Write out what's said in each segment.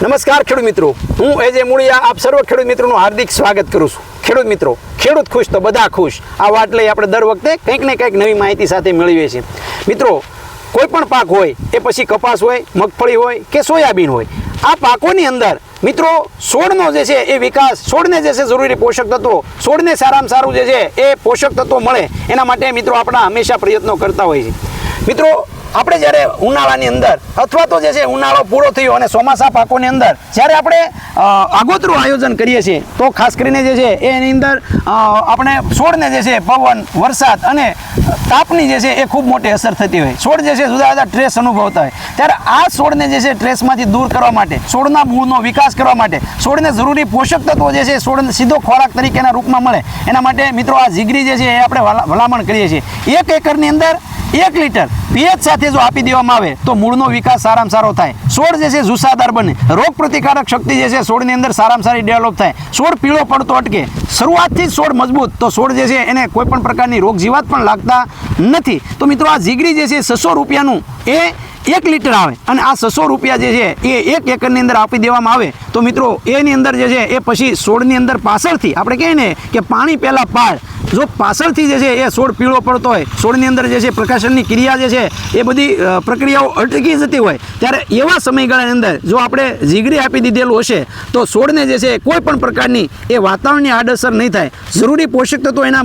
નમસ્કાર ખેડૂત મિત્રો. હું એજ એ મુળિયા, આપ સર્વ ખેડૂત મિત્રોનું હાર્દિક સ્વાગત કરું છું. ખેડૂત મિત્રો, ખેડૂત ખુશ તો બધા ખુશ. આ વાત લઈ આપણે દર વખતે કંઈક ને કંઈક નવી માહિતી સાથે મેળવીએ છીએ. મિત્રો, કોઈ પણ પાક હોય, એ પછી કપાસ હોય, મગફળી હોય કે સોયાબીન હોય, આ પાકોની અંદર મિત્રો છોડનો જે છે એ વિકાસ છોડને જે છે જરૂરી પોષક તત્વો છોડને સારામાં સારું જે છે એ પોષક તત્વો મળે. એના માટે મિત્રો આપણા હંમેશા પ્રયત્નો કરતા હોય છે. મિત્રો આપણે જ્યારે ઉનાળાની અંદર, અથવા તો જે છે ઉનાળો પૂરો થયો અને ચોમાસા પાકોની અંદર, જ્યારે આપણે આગોતરું આયોજન કરીએ છીએ, તો ખાસ કરીને જે છે, એની અંદર આપણે છોડને જે છે, પવન, વરસાદ અને તાપની જે છે, એ ખૂબ મોટી અસર થતી હોય. છોડ જે છે, જુદા જુદા ટ્રેસ અનુભવતા હોય. ત્યારે આ છોડને જે છે, ટ્રેસમાંથી દૂર કરવા માટે, છોડના મૂળનો વિકાસ કરવા માટે, છોડને જરૂરી પોષક તત્વો જે છે, છોડને સીધો ખોરાક તરીકેના રૂપમાં મળે. એના માટે મિત્રો, આ જીગરી જે છે, એ આપણે ભલા- ભલામણ કરીએ છીએ. એક એકરની અંદર એક લીટર. પીએચ સાથે જો આપી દેવામાં આવે, તો મૂળનો વિકાસ સારામાં સારો થાય. છોડ જે છે, જુસ્સાદાર બને. રોગ પ્રતિકારક શક્તિ જે છે છોડની અંદર સારામાં સારી ડેવલપ થાય. છોડ પીળો પડતો અટકે. શરૂઆતથી જ છોડ મજબૂત. તો છોડ જે છે, એને કોઈ પણ પ્રકારની રોગ જીવાત પણ લાગતા નથી. તો મિત્રો, આ જીગરી જે છે, છસો રૂપિયાનું એ એક લીટર આવે. અને આ છસો રૂપિયા જે છે, એ એક એકરની અંદર આપી દેવામાં આવે. તો મિત્રો, એની અંદર જે છે, એ પછી છોડની અંદર પાછળથી આપણે કહીએ ને કે પાણી પહેલાં પાડ. જો પાછળથી જે છે એ છોડ પીળો પડતો હોય, છોડની અંદર જે છે પ્રકાશનની ક્રિયા જે છે એ બધી પ્રક્રિયાઓ અટકી જતી હોય, ત્યારે એવા સમયગાળાની અંદર જો આપણે જીગરી આપી દીધેલું હશે, તો છોડને જે છે કોઈ પણ પ્રકારની એ વાતાવરણની આડઅસર નહીં થાય. જરૂરી પોષક તત્વો એના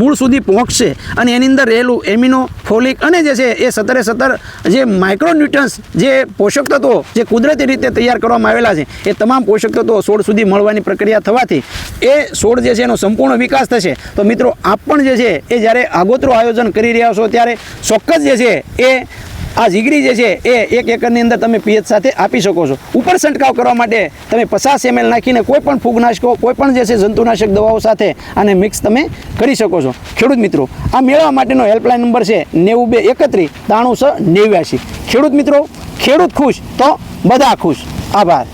મૂળ સુધી પહોંચશે અને એની અંદર રહેલું એમિનો, ફોલિક અને જે છે એ સતરે સત્તર જે માઇક્રોન્યુટ્રન્સ જે પોષક તત્વો જે કુદરતી રીતે તૈયાર કરવામાં આવેલા છે, એ તમામ પોષક તત્વો છોડ સુધી મળવાની પ્રક્રિયા થવાથી એ છોડ જે છે એનો સંપૂર્ણ વિકાસ થશે. તો મિત્રો, આપ પણ જે છે, એ જ્યારે આગોતરું આયોજન કરી રહ્યા છો, ત્યારે ચોક્કસ જે છે, એ આ જીગરી જે છે, એ એક એકરની અંદર તમે પીએચ સાથે આપી શકો છો. ઉપર છંટકાવ કરવા માટે તમે પચાસ એમએલ નાખીને કોઈ પણ ફૂગનાશકો, કોઈ પણ જે છે જંતુનાશક દવાઓ સાથે આને મિક્સ તમે કરી શકો છો. ખેડૂત મિત્રો, આ મેળવવા માટેનો હેલ્પલાઇન નંબર છે નેવું બે એકત્રીસ ત્રાણું છ નેવ્યાસી ખેડૂત મિત્રો, ખેડૂત ખુશ તો બધા ખુશ. આભાર.